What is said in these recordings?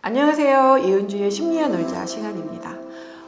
안녕하세요. 이은주의 심리학 놀자 시간입니다.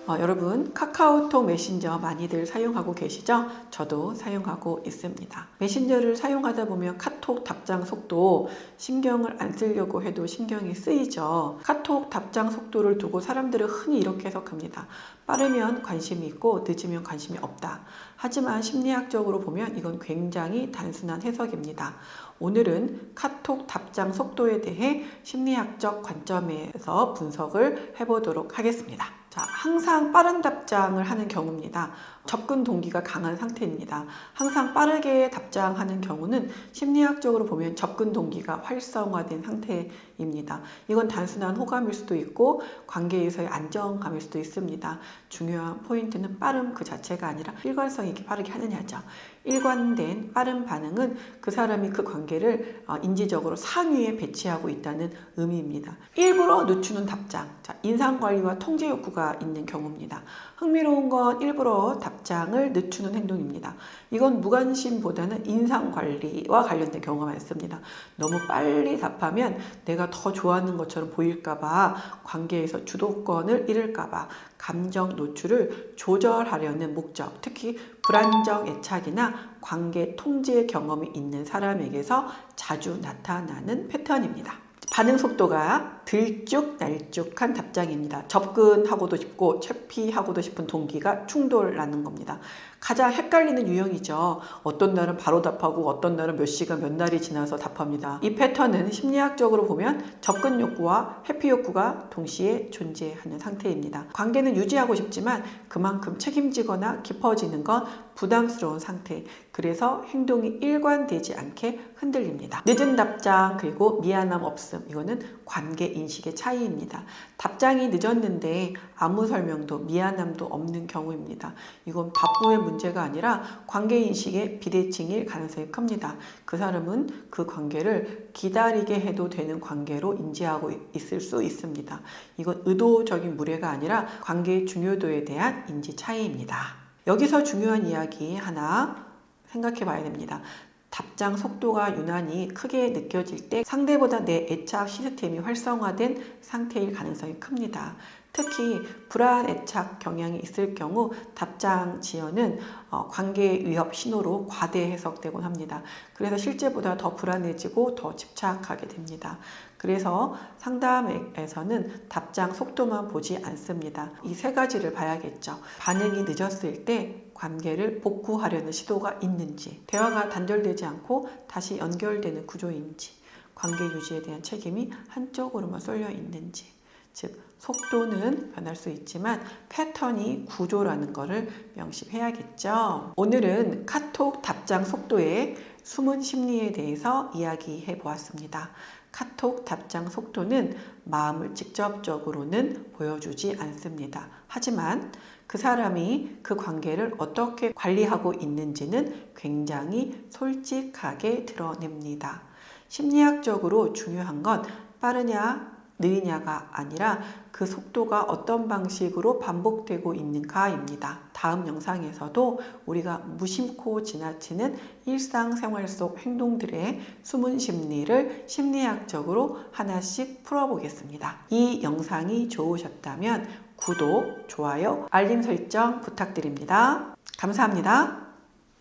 어, 여러분 카카오톡 메신저 많이들 사용하고 계시죠? 저도 사용하고 있습니다. 메신저를 사용하다 보면 카톡 답장 속도 신경을 안 쓰려고 해도 신경이 쓰이죠. 카톡 답장 속도를 두고 사람들은 흔히 이렇게 해석합니다. 빠르면 관심이 있고 늦으면 관심이 없다. 하지만 심리학적으로 보면 이건 굉장히 단순한 해석입니다. 오늘은 카톡 답장 속도에 대해 심리학적 관점에서 분석을 해보도록 하겠습니다. 자, 항상 빠른 답장을 하는 경우입니다. 접근 동기가 강한 상태입니다. 항상 빠르게 답장하는 경우는 심리학적으로 보면 접근 동기가 활성화된 상태입니다. 이건 단순한 호감일 수도 있고 관계에서의 안정감일 수도 있습니다. 중요한 포인트는 빠름 그 자체가 아니라 일관성 있게 빠르게 하느냐죠. 일관된 빠른 반응은 그 사람이 그 관계를 어, 인지적으로 상위에 배치하고 있다는 의미입니다. 일부러 늦추는 답장, 자, 인상관리와 통제 욕구가 있는 경우입니다. 흥미로운 건 일부러 답장을 늦추는 행동입니다. 이건 무관심보다는 인상관리와 관련된 경우가 많습니다. 너무 빨리 답하면 내가 더 좋아하는 것처럼 보일까봐 관계에서 주도권을 잃을까봐 감정 노출을 조절하려는 목적, 특히 불안정 애착이나 관계 통제 경험이 있는 사람에게서 자주 나타나는 패턴입니다. 반응 속도가 들쭉날쭉한 답장입니다. 접근하고도 싶고 회피하고도 싶은 동기가 충돌나는 겁니다. 가장 헷갈리는 유형이죠. 어떤 날은 바로 답하고 어떤 날은 몇 시간 몇 날이 지나서 답합니다. 이 패턴은 심리학적으로 보면 접근 욕구와 회피 욕구가 동시에 존재하는 상태입니다. 관계는 유지하고 싶지만 그만큼 책임지거나 깊어지는 건 부담스러운 상태. 그래서 행동이 일관되지 않게 흔들립니다. 늦은 답장 그리고 미안함 없음 이거는 관계 인식의 차이입니다. 답장이 늦었는데 아무 설명도 미안함도 없는 경우입니다. 이건 바쁨의 문제가 아니라 관계 인식의 비대칭일 가능성이 큽니다. 그 사람은 그 관계를 기다리게 해도 되는 관계로 인지하고 있을 수 있습니다. 이건 의도적인 무례가 아니라 관계의 중요도에 대한 인지 차이입니다. 여기서 중요한 이야기 하나 생각해 봐야 됩니다. 답 장 속도가 유난히 크게 느껴질 때 상대보다 내 애착 시스템이 활성화된 상태일 가능성이 큽니다. 특히 불안 애착 경향이 있을 경우 답장 지연은 어, 관계 위협 신호로 과대 해석되곤 합니다. 그래서 실제보다 더 불안해지고 더 집착하게 됩니다. 그래서 상담에서는 답장 속도만 보지 않습니다. 이 세 가지를 봐야겠죠. 반응이 늦었을 때 관계를 복구하려는 시도가 있는지, 대화가 단절되지 않고 다시 연결되는 구조인지, 관계 유지에 대한 책임이 한쪽으로만 쏠려 있는지, 즉 속도는 변할 수 있지만 패턴이 구조라는 것을 명심해야겠죠. 오늘은 카톡 답장 속도의 숨은 심리에 대해서 이야기해 보았습니다. 카톡 답장 속도는 마음을 직접적으로는 보여주지 않습니다. 하지만 그 사람이 그 관계를 어떻게 관리하고 있는지는 굉장히 솔직하게 드러냅니다. 심리학적으로 중요한 건 빠르냐, 느리냐가 아니라 그 속도가 어떤 방식으로 반복되고 있는가입니다. 다음 영상에서도 우리가 무심코 지나치는 일상생활 속 행동들의 숨은 심리를 심리학적으로 하나씩 풀어보겠습니다. 이 영상이 좋으셨다면 구독, 좋아요, 알림 설정 부탁드립니다. 감사합니다.